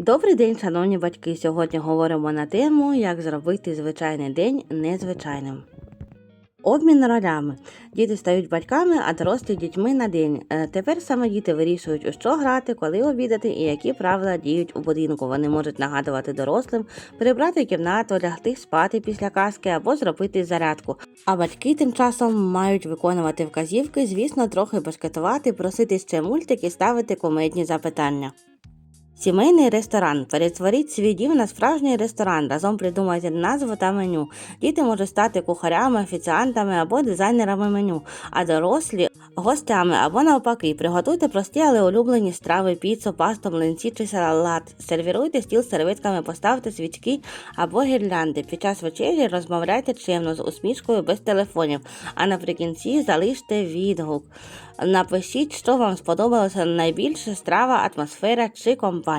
Добрий день, шановні батьки. Сьогодні говоримо на тему, як зробити звичайний день незвичайним. Обмін ролями. Діти стають батьками, а дорослі дітьми на день. Е, Тепер саме діти вирішують, у що грати, коли обідати і які правила діють у будинку. Вони можуть нагадувати дорослим, прибрати кімнату, лягти спати після казки або зробити зарядку. А батьки тим часом мають виконувати вказівки, звісно, трохи башкетувати, просити ще мультики, ставити комедні запитання. Сімейний ресторан. Перетворіть свій дім на справжній ресторан. Разом придумайте назву та меню. Діти можуть стати кухарями, офіціантами або дизайнерами меню, а дорослі гостями або навпаки. Приготуйте прості, але улюблені страви, піцу, пасту, млинці чи салат. Сервіруйте стіл з серветками, поставте свічки або гірлянди. Під час вечері розмовляйте чемно з усмішкою без телефонів. А наприкінці залиште відгук. Напишіть, що вам сподобалося найбільше страва, атмосфера чи компанія.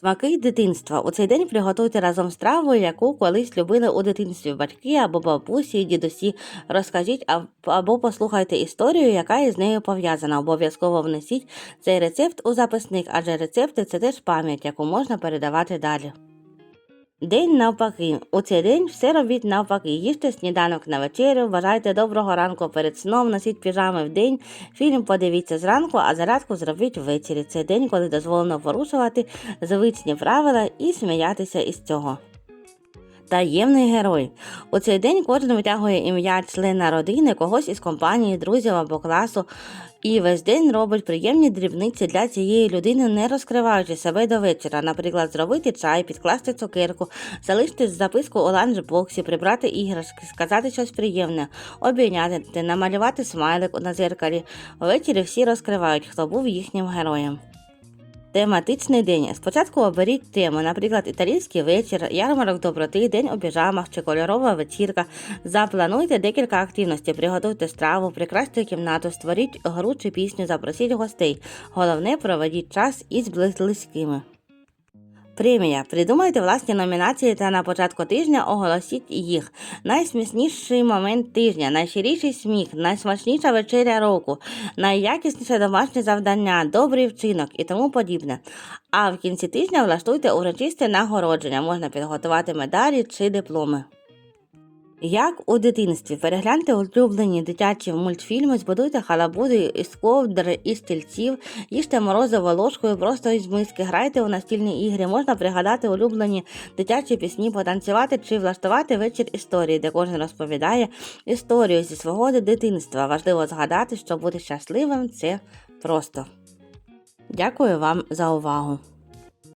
Смаки дитинства. У цей день приготуйте разом страву, яку колись любили у дитинстві батьки або бабусі, дідусі. Розкажіть або послухайте історію, яка із нею пов'язана. Обов'язково внесіть цей рецепт у записник, адже рецепти це теж пам'ять, яку можна передавати далі. День навпаки. У цей день все робіть навпаки. Їжте сніданок на вечерю, вважайте доброго ранку перед сном, носіть піжами в день, фільм подивіться зранку, а зарядку зробіть ввечері. Це день, коли дозволено порушувати звичні правила і сміятися із цього. Таємний герой. У цей день кожен витягує ім'я члена родини, когось із компанії, друзів або класу, і весь день робить приємні дрібниці для цієї людини, не розкриваючи себе до вечора. Наприклад, зробити чай, підкласти цукерку, залишити записку у ланчбоксі, прибрати іграшки, сказати щось приємне, обійняти, намалювати смайлик на зеркалі. Ввечері всі розкривають, хто був їхнім героєм. Тематичний день. Спочатку оберіть тему, наприклад, італійський вечір, ярмарок доброти, день у піжамах чи кольорова вечірка. Заплануйте декілька активностей, приготуйте страву, прикрасьте кімнату, створіть гру чи пісню, запросіть гостей. Головне, проведіть час із близькими. Премія. Придумайте власні номінації та на початку тижня оголосіть їх. Найсмішніший момент тижня, найщиріший сміх, найсмачніша вечеря року, найякісніше домашнє завдання, добрий вчинок і тому подібне. А в кінці тижня влаштуйте урочисте нагородження. Можна підготувати медалі чи дипломи. Як у дитинстві перегляньте улюблені дитячі мультфільми, збудуйте халабуди із ковдр і стільців, їжте морозиво ложкою просто із миски, грайте у настільні ігри, можна пригадати улюблені дитячі пісні, потанцювати чи влаштувати вечір історії, де кожен розповідає історію зі свого дитинства. Важливо згадати, що бути щасливим це просто. Дякую вам за увагу.